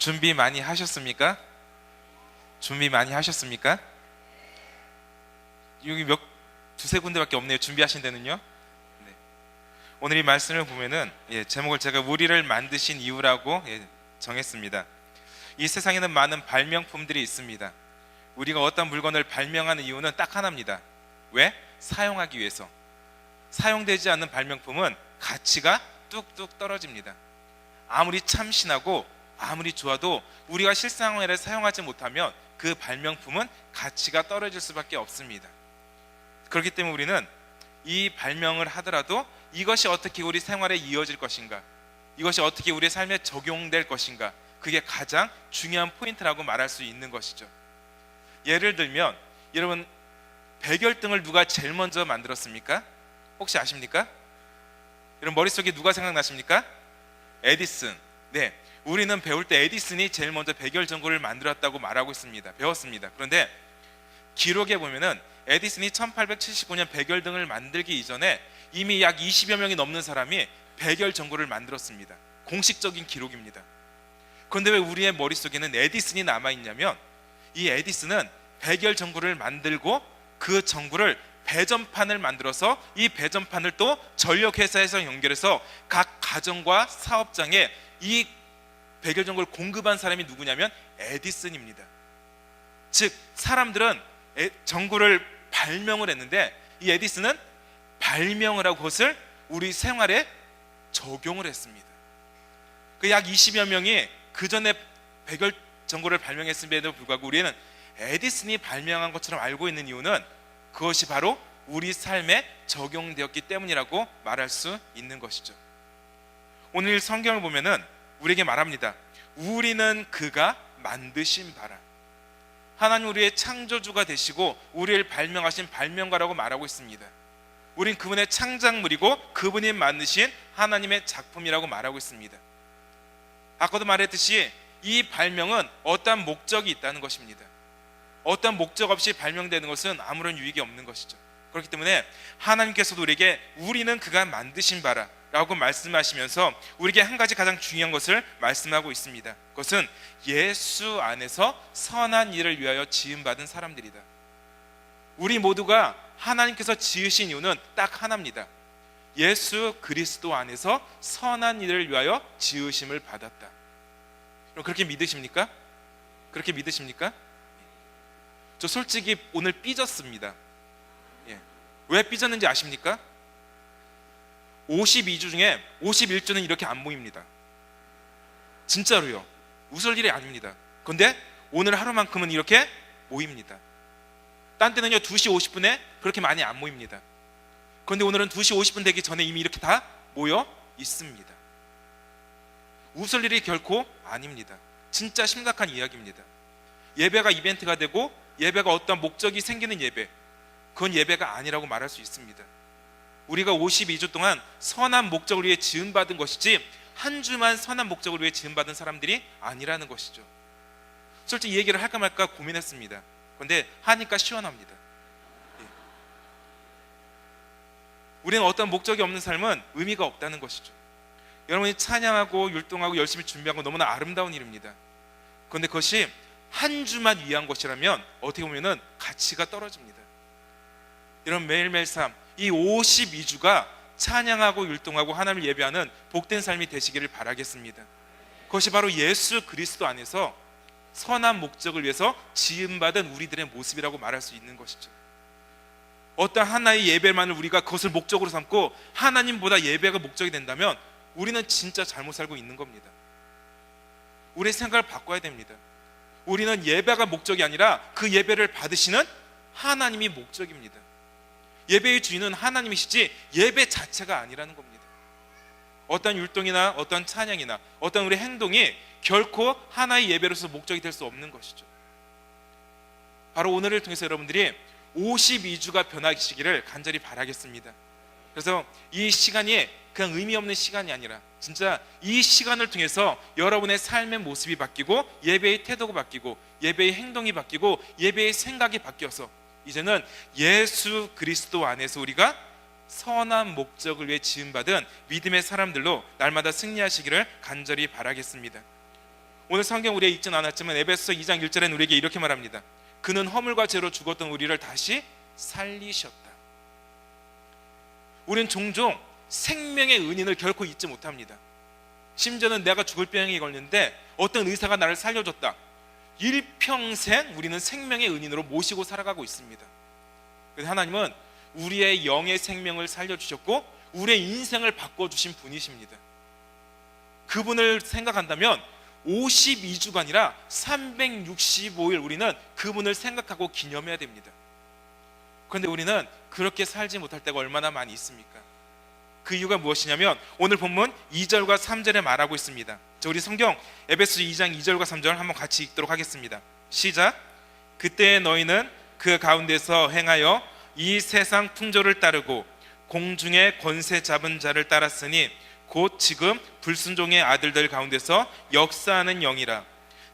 준비 많이 하셨습니까? 준비 많이 하셨습니까? 여기 몇 두세 군데밖에 없네요. 준비하신 데는요. 네. 오늘 이 말씀을 보면은 예, 제목을 제가 우리를 만드신 이유라고 예, 정했습니다. 이 세상에는 많은 발명품들이 있습니다. 우리가 어떤 물건을 발명하는 이유는 딱 하나입니다. 왜? 사용하기 위해서. 사용되지 않는 발명품은 가치가 뚝뚝 떨어집니다. 아무리 참신하고 아무리 좋아도 우리가 실생활에 사용하지 못하면 그 발명품은 가치가 떨어질 수밖에 없습니다. 그렇기 때문에 우리는 이 발명을 하더라도 이것이 어떻게 우리 생활에 이어질 것인가, 이것이 어떻게 우리 삶에 적용될 것인가, 그게 가장 중요한 포인트라고 말할 수 있는 것이죠. 예를 들면 여러분 백열등을 누가 제일 먼저 만들었습니까? 혹시 아십니까? 여러분 머릿속에 누가 생각나십니까? 에디슨. 네. 우리는 배울 때 에디슨이 제일 먼저 백열 전구를 만들었다고 말하고 있습니다. 배웠습니다. 그런데 기록에 보면은 에디슨이 1879년 백열 등을 만들기 이전에 이미 약 20여 명이 넘는 사람이 백열 전구를 만들었습니다. 공식적인 기록입니다. 그런데 왜 우리의 머릿속에는 에디슨이 남아 있냐면 이 에디슨은 백열 전구를 만들고 그 전구를 배전판을 만들어서 이 배전판을 또 전력 회사에서 연결해서 각 가정과 사업장에 이 백열 전구를 공급한 사람이 누구냐면 에디슨입니다. 즉 사람들은 에- 전구를 발명을 했는데 이 에디슨은 발명을 하고 그것을 우리 생활에 적용을 했습니다. 그 약 20여 명이 그 전에 백열 전구를 발명했음에도 불구하고 우리는 에디슨이 발명한 것처럼 알고 있는 이유는 그것이 바로 우리 삶에 적용되었기 때문이라고 말할 수 있는 것이죠. 오늘 성경을 보면은 우리에게 말합니다. 우리는 그가 만드신 바라. 하나님 우리의 창조주가 되시고 우리를 발명하신 발명가라고 말하고 있습니다. 우린 그분의 창작물이고 그분이 만드신 하나님의 작품이라고 말하고 있습니다. 아까도 말했듯이 이 발명은 어떠한 목적이 있다는 것입니다. 어떠한 목적 없이 발명되는 것은 아무런 유익이 없는 것이죠. 그렇기 때문에 하나님께서도 우리에게 우리는 그가 만드신 바라 라고 말씀하시면서 우리에게 한 가지 가장 중요한 것을 말씀하고 있습니다. 그것은 예수 안에서 선한 일을 위하여 지음 받은 사람들이다. 우리 모두가 하나님께서 지으신 이유는 딱 하나입니다. 예수 그리스도 안에서 선한 일을 위하여 지으심을 받았다. 그럼 그렇게 믿으십니까? 그렇게 믿으십니까? 저 솔직히 오늘 삐졌습니다. 예. 왜 삐졌는지 아십니까? 52주 중에 51주는 이렇게 안 모입니다. 진짜로요. 웃을 일이 아닙니다. 그런데 오늘 하루만큼은 이렇게 모입니다. 딴 때는요 2시 50분에 그렇게 많이 안 모입니다. 그런데 오늘은 2시 50분 되기 전에 이미 이렇게 다 모여 있습니다. 웃을 일이 결코 아닙니다. 진짜 심각한 이야기입니다. 예배가 이벤트가 되고 예배가 어떤 목적이 생기는 예배, 그건 예배가 아니라고 말할 수 있습니다. 우리가 52주 동안 선한 목적을 위해 지음받은 것이지 한 주만 선한 목적을 위해 지음받은 사람들이 아니라는 것이죠. 솔직히 이 얘기를 할까 말까 고민했습니다. 그런데 하니까 시원합니다. 예. 우리는 어떤 목적이 없는 삶은 의미가 없다는 것이죠. 여러분이 찬양하고 율동하고 열심히 준비하고 너무나 아름다운 일입니다. 그런데 그것이 한 주만 위한 것이라면 어떻게 보면은 가치가 떨어집니다. 이런 매일매일 삶, 이 52주가 찬양하고 율동하고 하나님을 예배하는 복된 삶이 되시기를 바라겠습니다. 그것이 바로 예수 그리스도 안에서 선한 목적을 위해서 지음받은 우리들의 모습이라고 말할 수 있는 것이죠. 어떤 하나의 예배만을 우리가 그것을 목적으로 삼고 하나님보다 예배가 목적이 된다면 우리는 진짜 잘못 살고 있는 겁니다. 우리의 생각을 바꿔야 됩니다. 우리는 예배가 목적이 아니라 그 예배를 받으시는 하나님이 목적입니다. 예배의 주인은 하나님이시지 예배 자체가 아니라는 겁니다. 어떤 율동이나 어떤 찬양이나 어떤 우리 행동이 결코 하나의 예배로서 목적이 될 수 없는 것이죠. 바로 오늘을 통해서 여러분들이 52주가 변하시기를 간절히 바라겠습니다. 그래서 이 시간이 그냥 의미 없는 시간이 아니라 진짜 이 시간을 통해서 여러분의 삶의 모습이 바뀌고 예배의 태도가 바뀌고 예배의 행동이 바뀌고 예배의 생각이 바뀌어서 이제는 예수 그리스도 안에서 우리가 선한 목적을 위해 지음받은 믿음의 사람들로 날마다 승리하시기를 간절히 바라겠습니다. 오늘 성경 우리에 읽진 않았지만 에베소 2장 1절에는 우리에게 이렇게 말합니다. 그는 허물과 죄로 죽었던 우리를 다시 살리셨다. 우리는 종종 생명의 은인을 결코 잊지 못합니다. 심지어는 내가 죽을 병이 걸렸는데 어떤 의사가 나를 살려줬다. 일평생 우리는 생명의 은인으로 모시고 살아가고 있습니다. 그래서 하나님은 우리의 영의 생명을 살려주셨고 우리의 인생을 바꿔주신 분이십니다. 그분을 생각한다면 52주간이라 365일 우리는 그분을 생각하고 기념해야 됩니다. 그런데 우리는 그렇게 살지 못할 때가 얼마나 많이 있습니까? 그 이유가 무엇이냐면 오늘 본문 2절과 3절에 말하고 있습니다. 자, 우리 성경 에베소 2장 2절과 3절 한번 같이 읽도록 하겠습니다. 시작. 그때 너희는 그 가운데서 행하여 이 세상 풍조를 따르고 공중의 권세 잡은 자를 따랐으니 곧 지금 불순종의 아들들 가운데서 역사하는 영이라.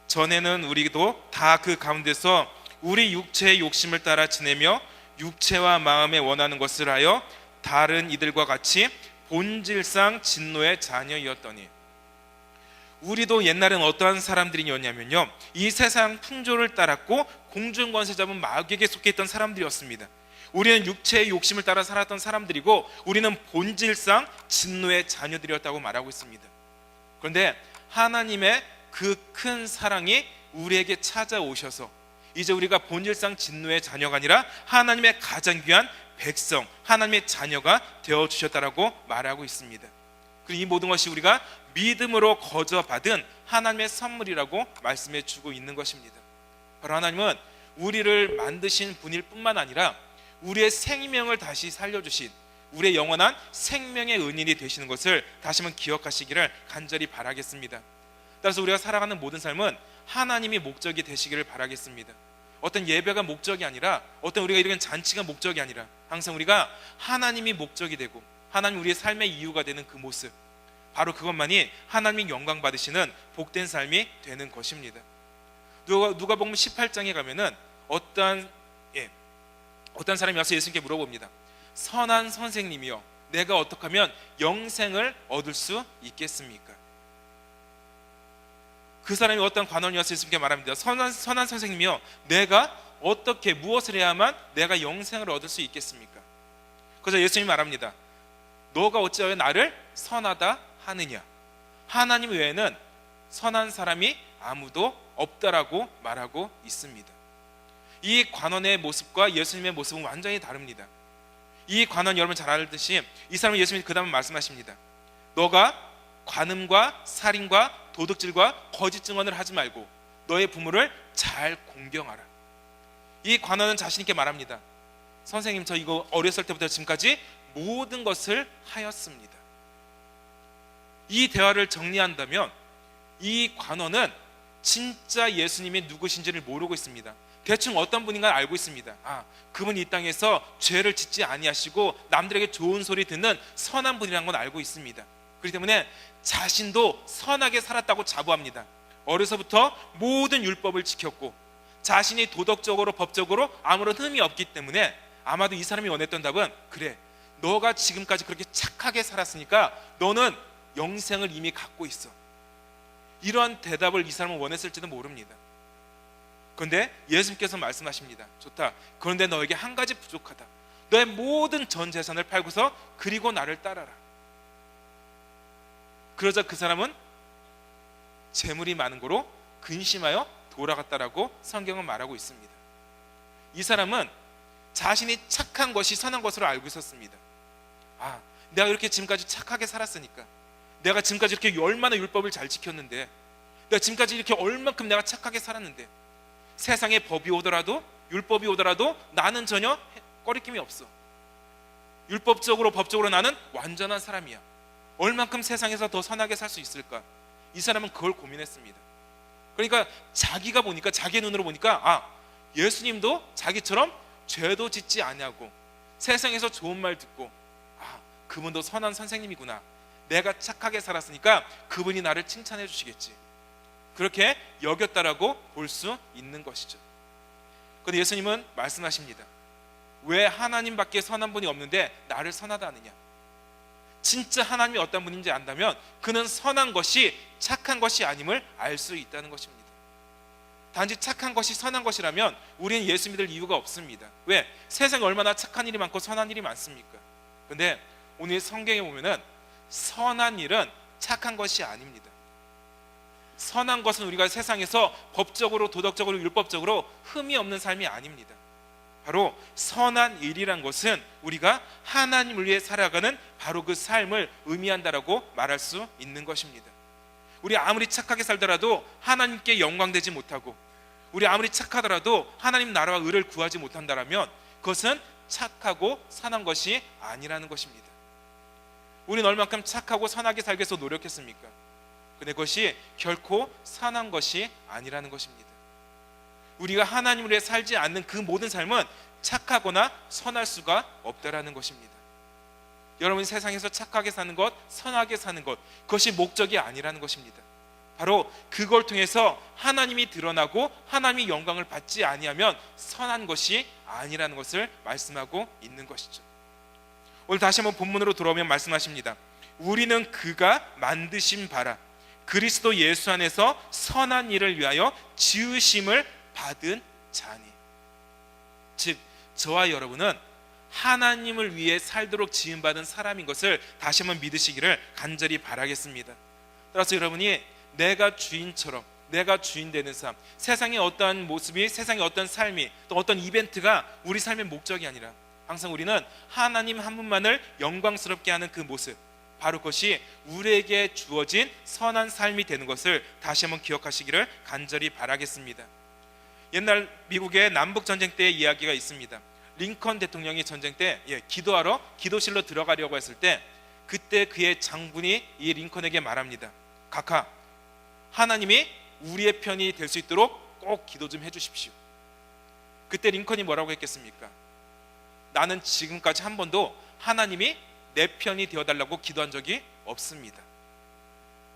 전에는 우리도 다 그 가운데서 우리 육체의 욕심을 따라 지내며 육체와 마음에 원하는 것을 하여 다른 이들과 같이 본질상 진노의 자녀이었더니 우리도 옛날엔 어떠한 사람들이었냐면요. 이 세상 풍조를 따랐고 공중 권세 잡은 마귀에게 속해 있던 사람들이었습니다. 우리는 육체의 욕심을 따라 살았던 사람들이고 우리는 본질상 진노의 자녀들이었다고 말하고 있습니다. 그런데 하나님의 그 큰 사랑이 우리에게 찾아오셔서 이제 우리가 본질상 진노의 자녀가 아니라 하나님의 가장 귀한 백성, 하나님의 자녀가 되어 주셨다라고 말하고 있습니다. 그리고 이 모든 것이 우리가 믿음으로 거저 받은 하나님의 선물이라고 말씀해 주고 있는 것입니다. 바로 하나님은 우리를 만드신 분일 뿐만 아니라 우리의 생명을 다시 살려주신 우리의 영원한 생명의 은인이 되시는 것을 다시 한번 기억하시기를 간절히 바라겠습니다. 따라서 우리가 살아가는 모든 삶은 하나님이 목적이 되시기를 바라겠습니다. 어떤 예배가 목적이 아니라 어떤 우리가 이런 잔치가 목적이 아니라 항상 우리가 하나님이 목적이 되고 하나님 우리의 삶의 이유가 되는 그 모습 바로 그것만이 하나님이 영광 받으시는 복된 삶이 되는 것입니다. 누가 누가 보면 18장에 가면은 어떠한 예, 어떤 사람이 와서 예수님께 물어봅니다. 선한 선생님이여, 내가 어떻게 하면 영생을 얻을 수 있겠습니까? 그 사람이 어떤 관원이 와서 예수님께 말합니다. 선한, 선한 선생님이여, 내가 어떻게 무엇을 해야만 내가 영생을 얻을 수 있겠습니까? 그래서 예수님이 말합니다. 너가 어찌하여 나를 선하다 하느냐? 하나님 외에는 선한 사람이 아무도 없다라고 말하고 있습니다. 이 관원의 모습과 예수님의 모습은 완전히 다릅니다. 이 관원 여러분 잘 알듯이 이 사람은 예수님이 그 다음에 말씀하십니다. 너가 관음과 살인과 도둑질과 거짓 증언을 하지 말고 너의 부모를 잘 공경하라. 이 관원은 자신 있게 말합니다. 선생님 저 이거 어렸을 때부터 지금까지 모든 것을 하였습니다. 이 대화를 정리한다면 이 관원은 진짜 예수님이 누구신지를 모르고 있습니다. 대충 어떤 분인가 알고 있습니다. 아, 그분이 이 땅에서 죄를 짓지 아니하시고 남들에게 좋은 소리 듣는 선한 분이라는 건 알고 있습니다. 그렇기 때문에 자신도 선하게 살았다고 자부합니다. 어려서부터 모든 율법을 지켰고 자신이 도덕적으로 법적으로 아무런 흠이 없기 때문에 아마도 이 사람이 원했던 답은 그래 너가 지금까지 그렇게 착하게 살았으니까 너는 영생을 이미 갖고 있어. 이러한 대답을 이 사람은 원했을지도 모릅니다. 그런데 예수님께서 말씀하십니다. 좋다. 그런데 너에게 한 가지 부족하다. 너의 모든 전 재산을 팔고서 그리고 나를 따라라. 그러자 그 사람은 재물이 많은 거로 근심하여 돌아갔다라고 성경은 말하고 있습니다. 이 사람은 자신이 착한 것이 선한 것으로 알고 있었습니다. 아, 내가 이렇게 지금까지 착하게 살았으니까 내가 지금까지 이렇게 얼마나 율법을 잘 지켰는데 내가 지금까지 이렇게 얼만큼 내가 착하게 살았는데 세상에 법이 오더라도 율법이 오더라도 나는 전혀 꺼리낌이 없어. 율법적으로 법적으로 나는 완전한 사람이야. 얼만큼 세상에서 더 선하게 살 수 있을까? 이 사람은 그걸 고민했습니다. 그러니까 자기가 보니까 자기 눈으로 보니까 아 예수님도 자기처럼 죄도 짓지 아니하고 세상에서 좋은 말 듣고 아 그분도 선한 선생님이구나. 내가 착하게 살았으니까 그분이 나를 칭찬해 주시겠지. 그렇게 여겼다라고 볼 수 있는 것이죠. 그런데 예수님은 말씀하십니다. 왜 하나님밖에 선한 분이 없는데 나를 선하다 하느냐? 진짜 하나님이 어떤 분인지 안다면 그는 선한 것이 착한 것이 아님을 알 수 있다는 것입니다. 단지 착한 것이 선한 것이라면 우리는 예수 믿을 이유가 없습니다. 왜? 세상에 얼마나 착한 일이 많고 선한 일이 많습니까? 근데 오늘 성경에 보면은 선한 일은 착한 것이 아닙니다. 선한 것은 우리가 세상에서 법적으로 도덕적으로 율법적으로 흠이 없는 삶이 아닙니다. 바로 선한 일이란 것은 우리가 하나님을 위해 살아가는 바로 그 삶을 의미한다라고 말할 수 있는 것입니다. 우리 아무리 착하게 살더라도 하나님께 영광되지 못하고 우리 아무리 착하더라도 하나님 나라와 의를 구하지 못한다라면 그것은 착하고 선한 것이 아니라는 것입니다. 우리는 얼만큼 착하고 선하게 살기 위해서 노력했습니까? 근데 그것이 결코 선한 것이 아니라는 것입니다. 우리가 하나님을 위해 살지 않는 그 모든 삶은 착하거나 선할 수가 없다라는 것입니다. 여러분 세상에서 착하게 사는 것, 선하게 사는 것, 그것이 목적이 아니라는 것입니다. 바로 그걸 통해서 하나님이 드러나고 하나님이 영광을 받지 아니하면 선한 것이 아니라는 것을 말씀하고 있는 것이죠. 오늘 다시 한번 본문으로 돌아오면 말씀하십니다. 우리는 그가 만드신 바라 그리스도 예수 안에서 선한 일을 위하여 지으심을 받은 자니. 즉 저와 여러분은 하나님을 위해 살도록 지음 받은 사람인 것을 다시 한번 믿으시기를 간절히 바라겠습니다. 따라서 여러분이 내가 주인처럼 내가 주인 되는 삶, 세상의 어떠한 모습이 세상의 어떤 삶이 또 어떤 이벤트가 우리 삶의 목적이 아니라 항상 우리는 하나님 한 분만을 영광스럽게 하는 그 모습 바로 그것이 우리에게 주어진 선한 삶이 되는 것을 다시 한번 기억하시기를 간절히 바라겠습니다. 옛날 미국의 남북 전쟁 때의 이야기가 있습니다. 링컨 대통령이 전쟁 때 예, 기도하러 기도실로 들어가려고 했을 때 그때 그의 장군이 이 링컨에게 말합니다. 각하 하나님이 우리의 편이 될 수 있도록 꼭 기도 좀 해주십시오. 그때 링컨이 뭐라고 했겠습니까? 나는 지금까지 한 번도 하나님이 내 편이 되어달라고 기도한 적이 없습니다.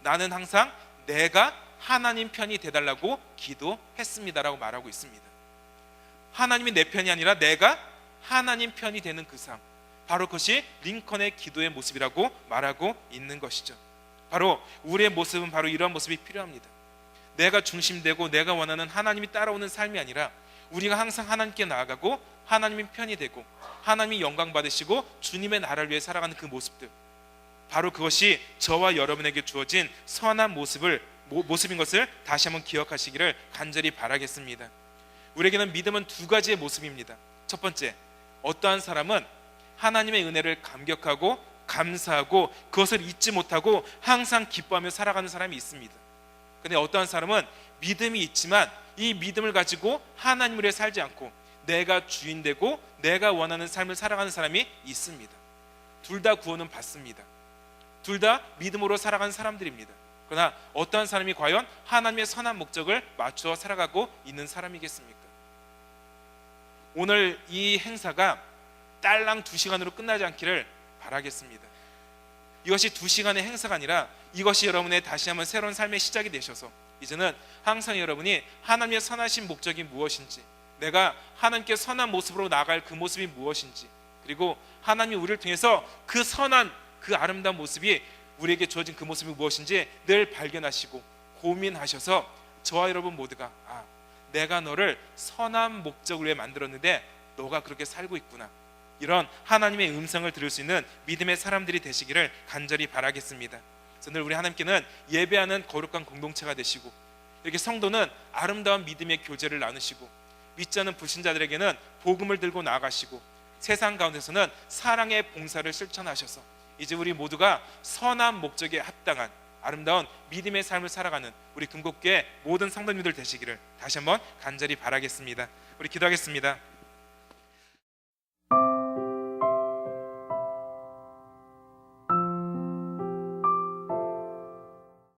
나는 항상 내가 하나님 편이 되달라고 기도했습니다라고 말하고 있습니다. 하나님이 내 편이 아니라 내가 하나님 편이 되는 그 삶, 바로 그것이 링컨의 기도의 모습이라고 말하고 있는 것이죠. 바로 우리의 모습은 바로 이러한 모습이 필요합니다. 내가 중심되고 내가 원하는 하나님이 따라오는 삶이 아니라 우리가 항상 하나님께 나아가고 하나님의 편이 되고 하나님이 영광 받으시고 주님의 나라를 위해 살아가는 그 모습들 바로 그것이 저와 여러분에게 주어진 선한 모습을 모, 모습인 것을 다시 한번 기억하시기를 간절히 바라겠습니다. 우리에게는 믿음은 두 가지의 모습입니다. 첫 번째, 어떠한 사람은 하나님의 은혜를 감격하고 감사하고 그것을 잊지 못하고 항상 기뻐하며 살아가는 사람이 있습니다. 근데 어떠한 사람은 믿음이 있지만 이 믿음을 가지고 하나님을 살지 않고 내가 주인 되고 내가 원하는 삶을 살아가는 사람이 있습니다. 둘 다 구원은 받습니다. 둘 다 믿음으로 살아가는 사람들입니다. 그러나 어떠한 사람이 과연 하나님의 선한 목적을 맞추어 살아가고 있는 사람이겠습니까? 오늘 이 행사가 딸랑 두 시간으로 끝나지 않기를 바라겠습니다. 이것이 두 시간의 행사가 아니라 이것이 여러분의 다시 한번 새로운 삶의 시작이 되셔서 이제는 항상 여러분이 하나님의 선하신 목적이 무엇인지 내가 하나님께 선한 모습으로 나갈 그 모습이 무엇인지 그리고 하나님이 우리를 통해서 그 선한 그 아름다운 모습이 우리에게 주어진 그 모습이 무엇인지 늘 발견하시고 고민하셔서 저와 여러분 모두가 아 내가 너를 선한 목적을 위해 만들었는데 너가 그렇게 살고 있구나 이런 하나님의 음성을 들을 수 있는 믿음의 사람들이 되시기를 간절히 바라겠습니다. 그래서 늘 우리 하나님께는 예배하는 거룩한 공동체가 되시고 이렇게 성도는 아름다운 믿음의 교제를 나누시고 믿지 않은 불신자들에게는 복음을 들고 나아가시고 세상 가운데서는 사랑의 봉사를 실천하셔서 이제 우리 모두가 선한 목적에 합당한 아름다운 믿음의 삶을 살아가는 우리 금곡교회 모든 성도님들 되시기를 다시 한번 간절히 바라겠습니다. 우리 기도하겠습니다.